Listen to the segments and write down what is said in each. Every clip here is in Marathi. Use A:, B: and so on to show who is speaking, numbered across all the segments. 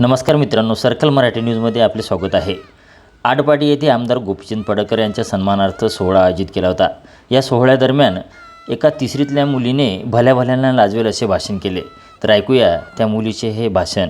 A: नमस्कार मित्रांनो सर्कल मराठी न्यूजमध्ये आपले स्वागत आहे. आटपाटी येथे आमदार गोपीचंद पडकर यांच्या सन्मानार्थ सोहळा आयोजित केला होता. या सोहळ्यादरम्यान एका तिसरीतल्या मुलीने भल्या भल्यांना लाजवेल असे भाषण केले. तर ऐकूया त्या मुलीचे हे भाषण.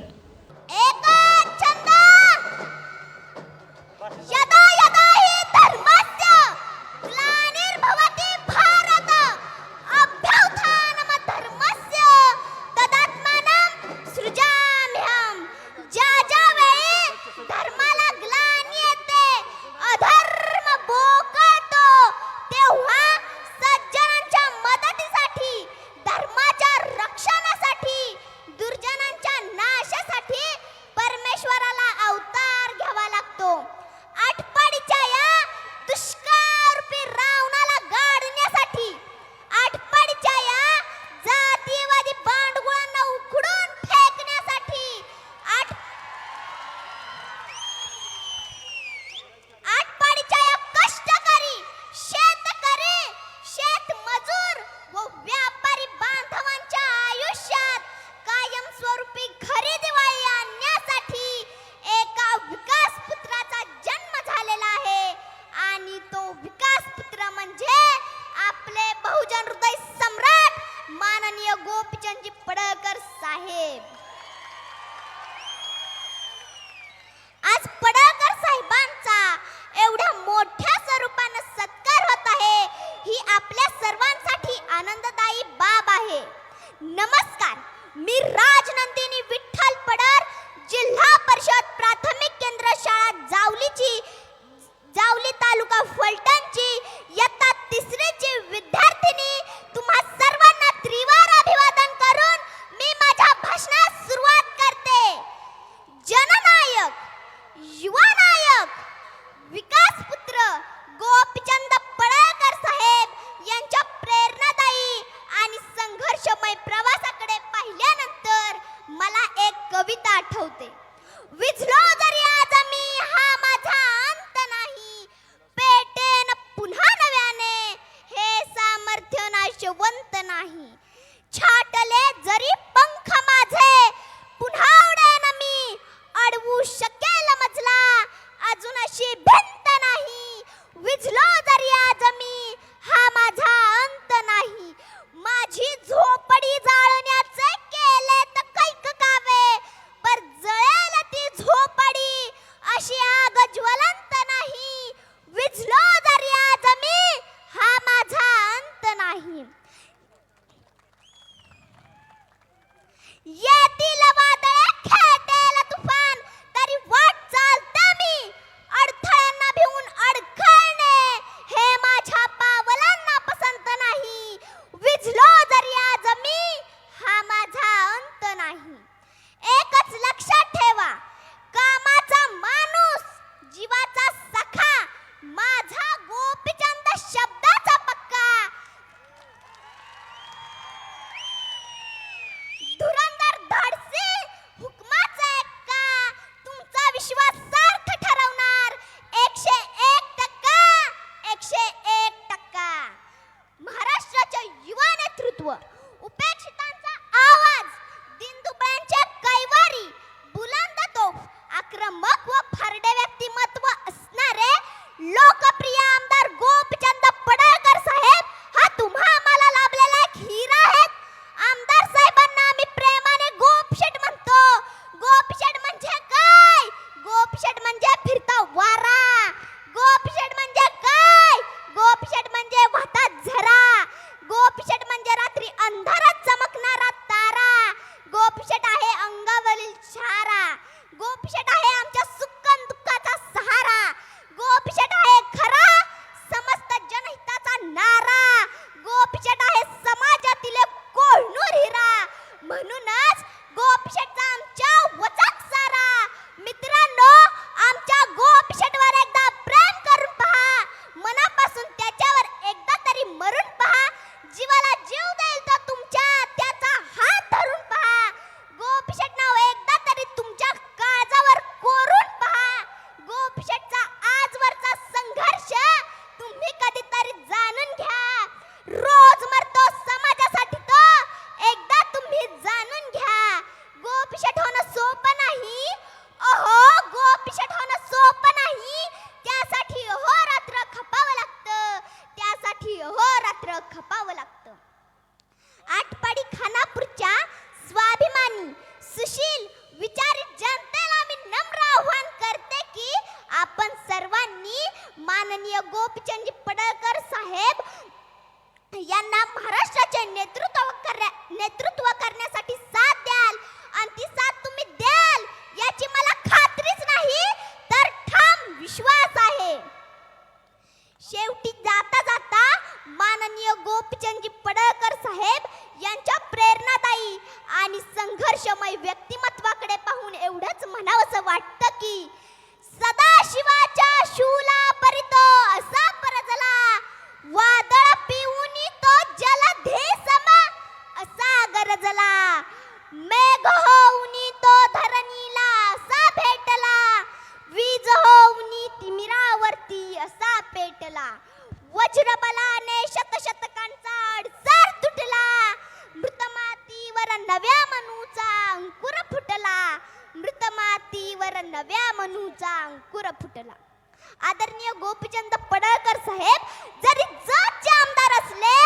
B: रहस्यमय प्रवासाकडे पाहिल्यानंतर मला एक कविता आठवते. विझलो जरी आज मी हा माझा अंत नाही. पेटेन पुन्हा नव्याने हे सामर्थ्य नाशवंत नाही. छाटले जरी सुशील विचारित जनतेला मी नम्र आव्हान करते की आपण सर्वांनी माननीय गोपीचंदजी पडळकर साहेब यांना महाराष्ट्राचे नेतृत्व नेतृत्व करण्यासाठी साथ द्याल. आणि ती
A: साथ तुम्ही द्याल याची मला खात्रीच नाही तर ठाम विश्वास आहे. शेवटी जाता जाता माननीय गोपीचंदजी पडळकर साहेब वज्रबलाने शतशतकांचा अडसर तुटला. मृतमातीवर नव्या मनूचा अंकुर फुटला. मृतमातीवर नव्या मनूचा अंकुर फुटला. आदरणीय गोपीचंद पडळकर साहेब जरी जतचे आमदार असले